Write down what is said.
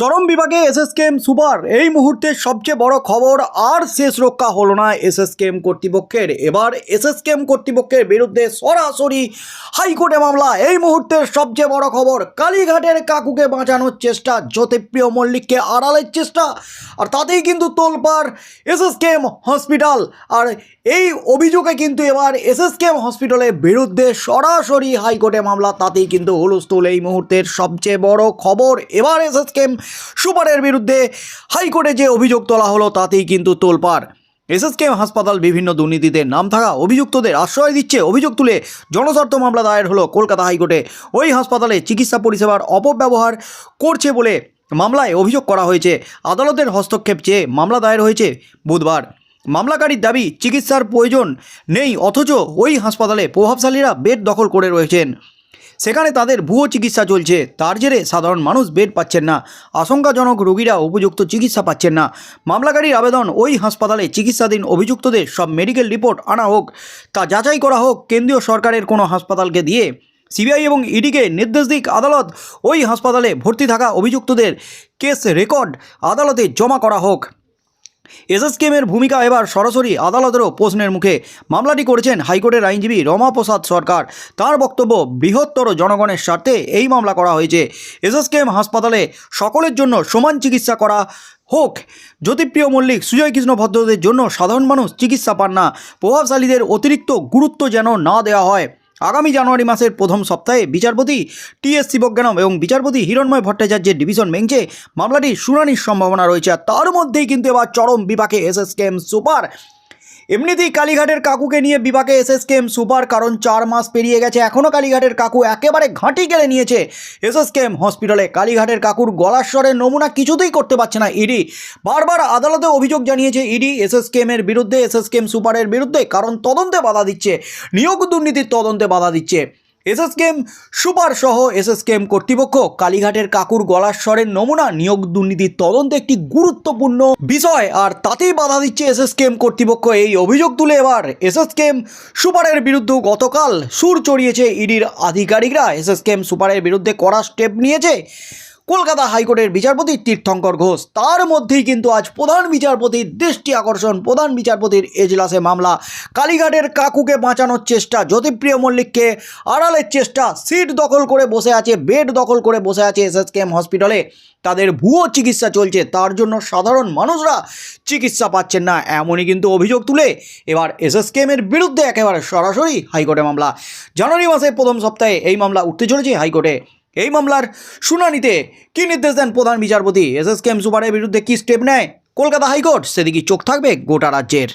চরম বিভাগে SSKM super. এই মুহূর্তে সবচেয়ে বড় খবর, আর শেষ রক্ষা হলো না এসএসকেএম কর্তৃপক্ষের। এবার এসএসকেএম কর্তৃপক্ষের বিরুদ্ধে সরাসরি হাইকোর্টে মামলা। এই মুহূর্তের সবচেয়ে বড় খবর, কালীঘাটের কাকুকে বাঁচানোর চেষ্টা। জ্যোতিপ্রিয় মল্লিককে আড়ালের চেষ্টা। আর তাতেই কিন্তু তোলপাড় এসএসকেএম হসপিটাল। আর এই অভিযোগে কিন্তু এবার এসএসকেএম হসপিটালের বিরুদ্ধে সরাসরি হাইকোর্টে মামলা। তাতেই কিন্তু হুলস্থুল। এই মুহূর্তের সবচেয়ে বড় খবর, এবার এসএসকেএম সুপারের বিরুদ্ধে হাইকোর্টে যে অভিযোগ তোলা হলো তাতেই কিন্তু তোলপাড়। এসএসকেএম হাসপাতাল বিভিন্ন দুর্নীতিতে নাম থাকা অভিযুক্তদের আশ্রয় দিচ্ছে অভিযোগ তুলে জনস্বার্থ মামলা দায়ের হলো কলকাতা হাইকোর্টে। ওই হাসপাতালে চিকিৎসা পরিষেবার অপব্যবহার করছে বলে মামলায় অভিযোগ করা হয়েছে। আদালতের হস্তক্ষেপ চেয়ে মামলা দায়ের হয়েছে বুধবার। মামলাকারীর দাবি, চিকিৎসার প্রয়োজন নেই, অথচ ওই হাসপাতালে প্রভাবশালীরা বেড দখল করে রয়েছেন। সেখানে তাদের ভুয়ো চিকিৎসা চলছে। তার জেরে সাধারণ মানুষ বেড পাচ্ছেন না। আশঙ্কাজনক রোগীরা উপযুক্ত চিকিৎসা পাচ্ছেন না। মামলাকারীর আবেদন ওই হাসপাতালে চিকিৎসাধীন অভিযুক্তদের সব মেডিকেল রিপোর্ট আনা হোক, তা যাচাই করা হোক, কেন্দ্রীয় সরকারের কোনো হাসপাতালকে দিয়ে। সিবিআই এবং ইডিকে নির্দেশ দিক আদালত ওই হাসপাতালে ভর্তি থাকা অভিযুক্তদের কেস রেকর্ড আদালতে জমা করা হোক। এসএসকেএমের ভূমিকা এবার সরাসরি আদালতেরও প্রশ্নের মুখে। মামলাটি করেছেন হাইকোর্টের আইনজীবী রমাপ্রসাদ সরকার। তার বক্তব্য, বৃহত্তর জনগণের স্বার্থে এই মামলা করা হয়েছে। এসএসকেএম হাসপাতালে সকলের জন্য সমান চিকিৎসা করা হোক। জ্যোতিপ্রিয় মল্লিক, সুজয় কৃষ্ণ ভদ্রদের জন্য সাধারণ মানুষ চিকিৎসা পান না। প্রভাবশালীদের অতিরিক্ত গুরুত্ব যেন না দেওয়া হয়। আগামী জানুয়ারি মাসের প্রথম সপ্তাহে বিচারপতি টি এস শিবজ্ঞানম এবং বিচারপতি হিরণময় ভট্টাচার্যের ডিভিশন বেঞ্চে মামলাটির শুনানির সম্ভাবনা রয়েছে। আর তার মধ্যেই কিন্তু এবার চরম বিপাকে এসএসকেএম সুপার এমনিতেই কালীঘাটের কাকুকে নিয়ে বিভাগে এসএসকেএম সুপার, কারণ চার মাস পেরিয়ে গেছে এখনও কালীঘাটের কাকু একেবারে ঘাঁটি গেলে নিয়েছে। এসএসকেএম হসপিটালে কালীঘাটের কাকুর গলার স্বরের নমুনা কিছুতেই করতে পারছে না ইডি। বারবার আদালতে অভিযোগ জানিয়েছে ইডি এসএসকেএমের বিরুদ্ধে, এসএসকেএম সুপারের বিরুদ্ধে, কারণ তদন্তে বাধা দিচ্ছে। নিয়োগ দুর্নীতির তদন্তে বাধা দিচ্ছে। এসএসকেএম সুপার সহ এসএসকেএম কর্তৃপক্ষ কালীঘাটের কাকুর গলার স্বরের নমুনা নিয়োগ দুর্নীতির তদন্ত একটি গুরুত্বপূর্ণ বিষয়, আর তাতেই বাধা দিচ্ছে এসএসকেএম কর্তৃপক্ষ এই অভিযোগ তুলে এবার। এসএসকেএম সুপারের বিরুদ্ধে গতকাল সুর চড়িয়েছে ইডির আধিকারিকরা। এসএসকেএম সুপারের বিরুদ্ধে কড়া স্টেপ নিয়েছে। কলকাতা হাইকোর্টের বিচারপতি তীর্থঙ্কর ঘোষ। তার মধ্যেই কিন্তু আজ প্রধান বিচারপতির দৃষ্টি আকর্ষণ। প্রধান বিচারপতির এজলাসে মামলা। কালীঘাটের কাকুকে বাঁচানোর চেষ্টা। জ্যোতিপ্রিয় মল্লিককে আড়ালের চেষ্টা। সিট দখল করে বসে আছে, বেড দখল করে বসে আছে এসএসকেএম হসপিটালে। তাদের ভুয়ো চিকিৎসা চলছে। তার জন্য সাধারণ মানুষরা চিকিৎসা পাচ্ছেন না। এমনই কিন্তু অভিযোগ তুলে এবার এসএসকেএমের বিরুদ্ধে একেবারে সরাসরি হাইকোর্টে মামলা। জানুয়ারি মাসের প্রথম সপ্তাহে এই মামলা উঠতে চলেছে হাইকোর্টে। এই মামলার শুনানিতে কী নির্দেশ দেন প্রধান বিচারপতি? এস এস কেম সুপারের বিরুদ্ধে কী স্টেপ নেয়? কলকাতা হাইকোর্ট, সেদিকে চোখ থাকবে গোটা রাজ্যের।